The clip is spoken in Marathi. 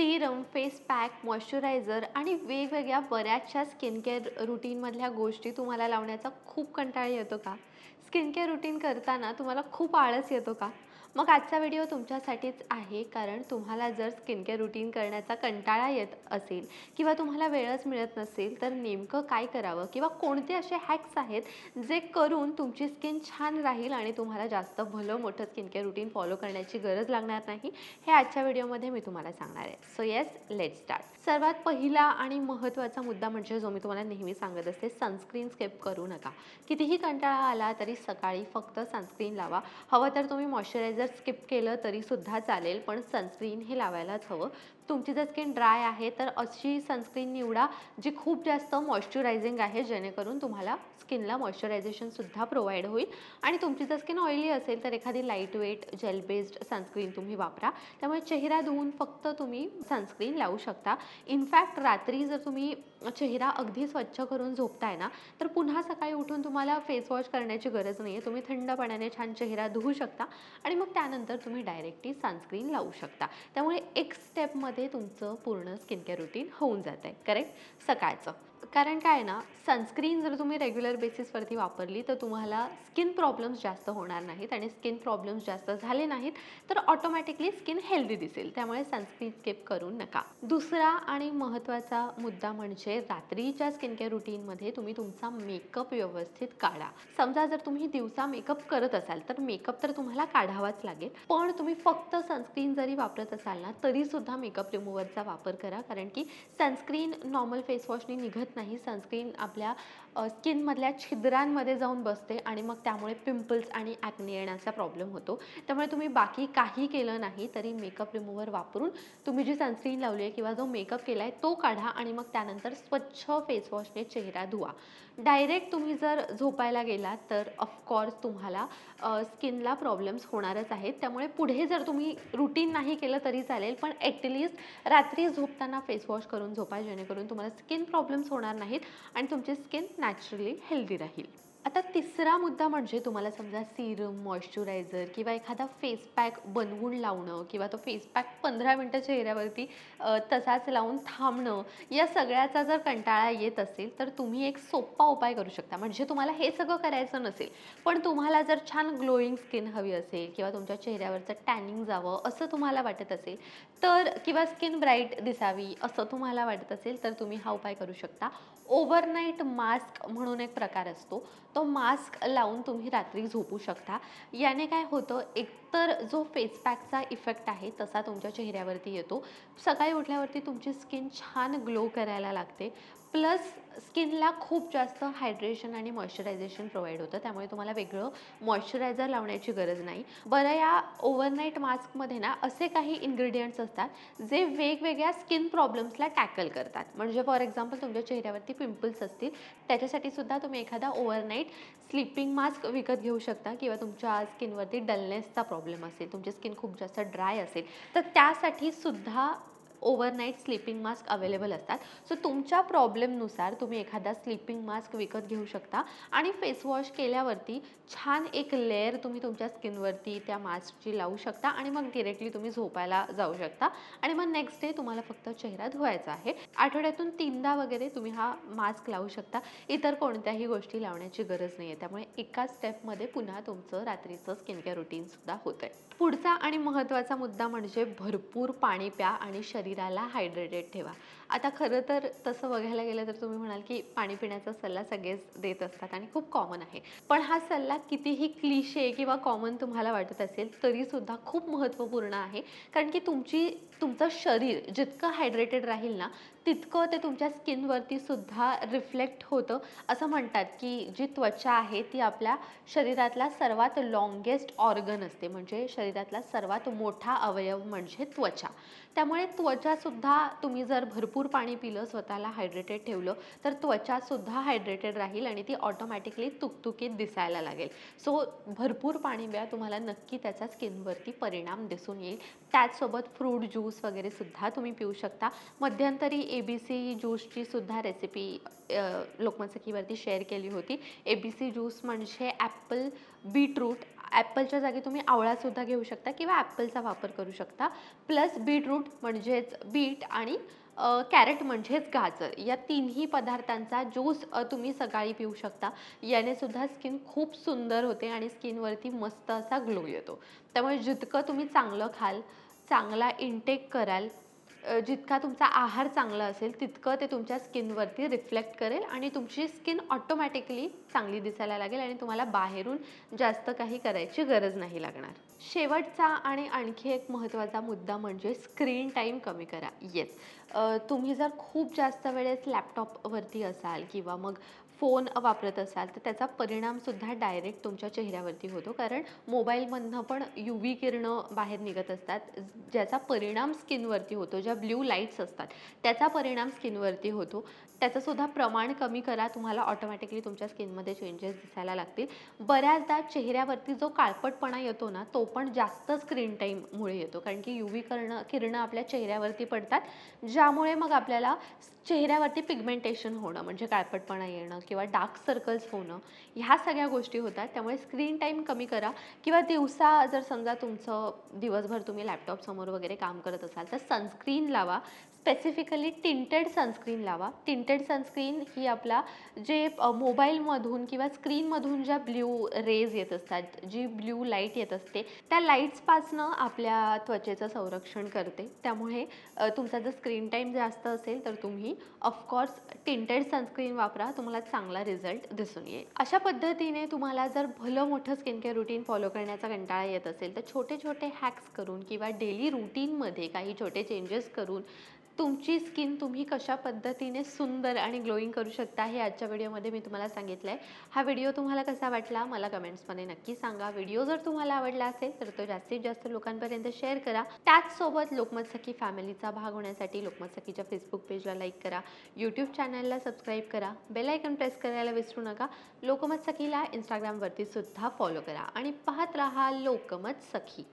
सीरम फेस पॅक मॉइश्चरायझर आणि वेगवेगळ्या बऱ्याचशा स्किन केअर रुटीनमधल्या गोष्टी तुम्हाला लावण्याचा खूप कंटाळा येतो का? स्किन केअर रुटीन करताना तुम्हाला खूप आळस येतो का? मग आजचा व्हिडिओ तुमच्यासाठीच आहे कारण तुम्हाला जर स्किन केअर रुटीन करण्याचा कंटाळा येत असेल किंवा तुम्हाला वेळच मिळत नसेल तर नेमकं काय करावं किंवा कोणते असे हॅक्स आहेत जे करून तुमची स्किन छान राहील आणि तुम्हाला जास्त भलं मोठं स्किन केअर रुटीन फॉलो करण्याची गरज लागणार नाही? हे आजच्या व्हिडिओमध्ये मी तुम्हाला सांगणार आहे. सो येस लेट स्टार्ट सर्वात पहिला आणि महत्त्वाचा मुद्दा म्हणजे जो मी तुम्हाला नेहमी सांगत असते सनस्क्रीन स्केप करू नका. कितीही कंटाळा आला तरी सकाळी फक्त सनस्क्रीन लावा. हवं तर तुम्ही मॉइश्चरायझर जर स्किप केलं तरीसुद्धा चालेल पण सनस्क्रीन हे लावायलाच हवं. तुमची जर स्किन ड्राय आहे तर अशी सनस्क्रीन निवडा जी खूप जास्त मॉइश्चरायझिंग आहे जेणेकरून तुम्हाला स्किनला मॉइश्चरायझेशनसुद्धा प्रोव्हाइड होईल. आणि तुमची जर स्किन ऑइली असेल तर एखादी light weight gel based sunscreen तुम्ही वापरा. त्यामुळे चेहरा धुवून फक्त तुम्ही सनस्क्रीन लावू शकता. इनफॅक्ट रात्री जर तुम्ही चेहरा अगदी स्वच्छ करून झोपताय ना तर पुन्हा सकाळी उठून तुम्हाला फेस वॉश करण्याची गरज नाही आहे तुम्ही थंड पाण्याने छान चेहरा धुवू शकता आणि मग त्यानंतर तुम्ही डायरेक्टली सनस्क्रीन लावू शकता. त्यामुळे एक स्टेपमध्ये तुमचं पूर्ण स्किन केअर रुटीन होऊन जात आहे करेक्ट सकाळचं. कारण काय आहे ना सनस्क्रीन जर तुम्ही रेग्युलर बेसिसवरती वापरली तर तुम्हाला स्किन प्रॉब्लेम्स जास्त होणार नाहीत आणि स्किन प्रॉब्लेम्स जास्त झाले नाहीत तर ऑटोमॅटिकली स्किन हेल्दी दिसेल. त्यामुळे सनस्क्रीन स्किप करू नका. दुसरा आणि महत्त्वाचा मुद्दा म्हणजे रात्रीच्या स्किन केअर रुटीनमध्ये तुम्ही तुमचा मेकअप व्यवस्थित काढा. समजा जर तुम्ही दिवसा मेकअप करत असाल तर मेकअप तर तुम्हाला काढावाच लागेल. पण तुम्ही फक्त सनस्क्रीन जरी वापरत असाल ना तरीसुद्धा मेकअप रिमूव्हरचा वापर करा कारण की सनस्क्रीन नॉर्मल फेसवॉशने निघत नाही नाही सनस्क्रीन आपल्या स्किनमधल्या छिद्रांमध्ये जाऊन बसते आणि मग त्यामुळे पिंपल्स आणि ॲक्ने येण्याचा प्रॉब्लेम होतो. त्यामुळे तुम्ही बाकी काही केलं नाही तरी मेकअप रिमूव्हर वापरून तुम्ही जी सनस्क्रीन लावली आहे किंवा जो मेकअप केला आहे तो काढा आणि मग त्यानंतर स्वच्छ फेसवॉशने चेहरा धुवा. डायरेक्ट तुम्ही जर झोपायला गेलात तर ऑफकोर्स तुम्हाला स्किनला प्रॉब्लेम्स होणारच आहेत. त्यामुळे पुढे जर तुम्ही रुटीन नाही केलं तरी चालेल पण ॲटलिस्ट रात्री झोपताना फेसवॉश करून झोपा जेणेकरून तुम्हाला स्किन प्रॉब्लेम्स होणार नाहीत आणि तुमची स्किन नॅचरली हेल्दी राहील. आता तिसरा मुद्दा म्हणजे तुम्हाला समजा सिरम मॉइश्चरायझर किंवा एखादा फेस पॅक बनवून लावणं किंवा तो फेस पॅक पंधरा मिनटं चेहऱ्यावरती तसाच लावून थांबणं या सगळ्याचा जर कंटाळा येत असेल तर तुम्ही एक सोपा उपाय करू शकता. म्हणजे तुम्हाला हे सगळं करायचं नसेल पण तुम्हाला जर छान ग्लोईंग स्किन हवी असेल किंवा तुमच्या चेहऱ्यावरचं टॅनिंग जावं असं तुम्हाला वाटत असेल तर किंवा स्किन ब्राईट दिसावी असं तुम्हाला वाटत असेल तर तुम्ही हा उपाय करू शकता. ओव्हरनाईट मास्क म्हणून एक प्रकार असतो. तो मास्क लावून तुम्ही रात्री झोपू शकता. याने काय होतं एक तर जो फेस पॅकचा इफेक्ट आहे तसा तुमच्या चेहऱ्यावरती येतो. सकाळी उठल्यावरती तुमची स्किन छान ग्लो करायला लागते. प्लस स्किनला खूप जास्त हायड्रेशन आणि मॉइश्चरायझेशन प्रोव्हाइड होतं. त्यामुळे तुम्हाला वेगळं मॉइश्चरायझर लावण्याची गरज नाही. बरं या ओव्हरनाईट मास्कमध्ये ना असे काही इन्ग्रेडियंट्स असतात जे वेगवेगळ्या स्किन प्रॉब्लेम्सला टॅकल करतात. म्हणजे फॉर एक्झाम्पल तुमच्या चेहऱ्यावरती पिंपल्स असतील त्याच्यासाठी सुद्धा तुम्ही एखादा ओव्हरनाईट स्लिपिंग मास्क विकत घेऊ शकता किंवा तुमच्या स्किनवरती डलनेसचा प्रॉब्लेम प्रॉब्लेम असेल तुमची स्किन खूप जास्त ड्राय असेल तर त्यासाठी सुद्धा ओव्हरनाईट स्लीपिंग मास्क अवेलेबल असतात. सो तुमच्या प्रॉब्लेमनुसार तुम्ही एखादा स्लीपिंग मास्क विकत घेऊ शकता. आणि फेसवॉश केल्यावरती छान एक लेअर तुम्ही तुमच्या स्किनवरती त्या मास्कची लावू शकता आणि मग डिरेक्टली तुम्ही झोपायला जाऊ शकता. आणि मग नेक्स्ट डे तुम्हाला फक्त चेहरा धुवायचा आहे. आठवड्यातून तीनदा वगैरे तुम्ही हा मास्क लावू शकता. इतर कोणत्याही गोष्टी लावण्याची गरज नाही आहे त्यामुळे एका स्टेपमध्ये पुन्हा तुमचं रात्रीचं स्किन केअर रुटीनसुद्धा होतं आहे पुढचा आणि महत्त्वाचा मुद्दा म्हणजे भरपूर पाणी प्या आणि शरीर शरीराला हायड्रेटेड ठेवा. आता खरं तर तसं बघायला गेलं तर तुम्ही म्हणाल की पाणी पिण्याचा सल्ला सगळेच देत असतात आणि खूप कॉमन आहे. पण हा सल्ला कितीही क्लिशे किंवा कॉमन तुम्हाला वाटत असेल तरीसुद्धा खूप महत्त्वपूर्ण आहे. कारण की तुमची तुमचं शरीर जितकं हायड्रेटेड राहील ना तितकं ते तुमच्या स्किनवरती सुद्धा रिफ्लेक्ट होतं. असं म्हणतात की जी त्वचा आहे ती आपल्या शरीरातला सर्वात लॉंगेस्ट ऑर्गन असते. म्हणजे शरीरातला सर्वात मोठा अवयव म्हणजे त्वचा. त्यामुळे त्वचासुद्धा तुम्ही जर भरपूर पाणी पिलं स्वतःला हायड्रेटेड ठेवलं तर त्वचासुद्धा हायड्रेटेड राहील आणि ती ऑटोमॅटिकली तुकतुकीत दिसायला लागेल. सो भरपूर पाणी प्या तुम्हाला नक्की त्याचा स्किनवरती परिणाम दिसून येईल. त्याचसोबत फ्रूट ज्यूस ज्यूस वगैरेसुद्धा तुम्ही पिऊ शकता. मध्यंतरी ए बी सी ज्यूसची सुद्धा रेसिपी लोकमत सखीवरती शेअर केली होती. ए बी सी ज्यूस म्हणजे ॲपल बीटरूट ॲपलच्या जागी तुम्ही आवळासुद्धा घेऊ शकता किंवा ॲपलचा वापर करू शकता. प्लस बीटरूट म्हणजेच बीट आणि कॅरेट म्हणजेच गाजर. या तिन्ही पदार्थांचा ज्यूस तुम्ही सकाळी पिऊ शकता. याने सुद्धा स्किन खूप सुंदर होते आणि स्किनवरती मस्त असा ग्लो येतो. त्यामुळे जितकं तुम्ही चांगलं खाल चांगला इनटेक कराल जितका तुमचा आहार चांगला असेल तितकं ते तुमच्या स्किनवरती रिफ्लेक्ट करेल आणि तुमची स्किन ऑटोमॅटिकली चांगली दिसायला लागेल आणि तुम्हाला बाहेरून जास्त काही करायची गरज नाही लागणार. शेवटचा आणि आणखी एक महत्त्वाचा मुद्दा म्हणजे स्क्रीन टाईम कमी करा. येस तुम्ही जर खूप जास्त वेळेस लॅपटॉपवरती असाल किंवा मग फोन वापरत असाल तर त्याचा परिणामसुद्धा डायरेक्ट तुमच्या चेहऱ्यावरती होतो. कारण मोबाईलमधनं पण यू व्ही किरणं बाहेर निघत असतात ज्याचा परिणाम स्किनवरती होतो ज्या ब्ल्यू लाईट्स असतात त्याचा परिणाम स्किनवरती होतो. त्याचंसुद्धा प्रमाण कमी करा तुम्हाला ऑटोमॅटिकली तुमच्या स्किनमध्ये चेंजेस दिसायला लागतील. बऱ्याचदा चेहऱ्यावरती जो काळपटपणा येतो ना तो पण जास्त स्क्रीन टाईममुळे येतो. कारण की यू व्ही किरणं किरणं आपल्या चेहऱ्यावरती पडतात ज्यामुळे मग आपल्याला चेहऱ्यावरती पिगमेंटेशन होणं म्हणजे काळपटपणा येणं किंवा डार्क सर्कल्स होणं ह्या सगळ्या गोष्टी होतात. त्यामुळे स्क्रीन टाईम कमी करा किंवा दिवसा जर समजा तुमचं दिवसभर तुम्ही लॅपटॉपसमोर वगैरे काम करत असाल तर सनस्क्रीन लावा. स्पेसिफिकली टिंटेड सनस्क्रीन लावा. टिंटेड सनस्क्रीन ही आपला जे मोबाईलमधून किंवा स्क्रीनमधून ज्या ब्ल्यू रेज येत असतात जी ब्ल्यू लाइट येत असते त्या लाईट्सपासनं आपल्या त्वचेचं संरक्षण करते. त्यामुळे तुमचा जर स्क्रीन टाईम जास्त असेल तर तुम्ही ऑफकोर्स टिंटेड सनस्क्रीन वापरा. तुम्हाला चांगला रिझल्ट दिसून येईल. अशा पद्धतीने तुम्हाला जर भलं मोठं स्किन केअर रुटीन फॉलो करण्याचा कंटाळा येत असेल तर छोटे छोटे हॅक्स करून किंवा डेली रुटीनमध्ये काही छोटे चेंजेस करून तुमची स्किन तुम्ही कशा पद्धतीने सुंदर आणि ग्लोईंग करू शकता हे आजच्या व्हिडिओमध्ये मी तुम्हाला सांगितलं आहे हा व्हिडिओ तुम्हाला कसा वाटला मला कमेंट्समध्ये नक्की सांगा. व्हिडिओ जर तुम्हाला आवडला असेल तर तो जास्तीत जास्त लोकांपर्यंत शेअर करा. त्याचसोबत लोकमत सखी फॅमिलीचा भाग होण्यासाठी लोकमत सखीच्या फेसबुक पेजला लाईक करा. यूट्यूब चॅनलला सबस्क्राईब करा. बेल आयकन प्रेस करायला विसरू नका. लोकमत सखीला इंस्टाग्रामवरती सुद्धा फॉलो करा. आणि पाहत राहा लोकमत सखी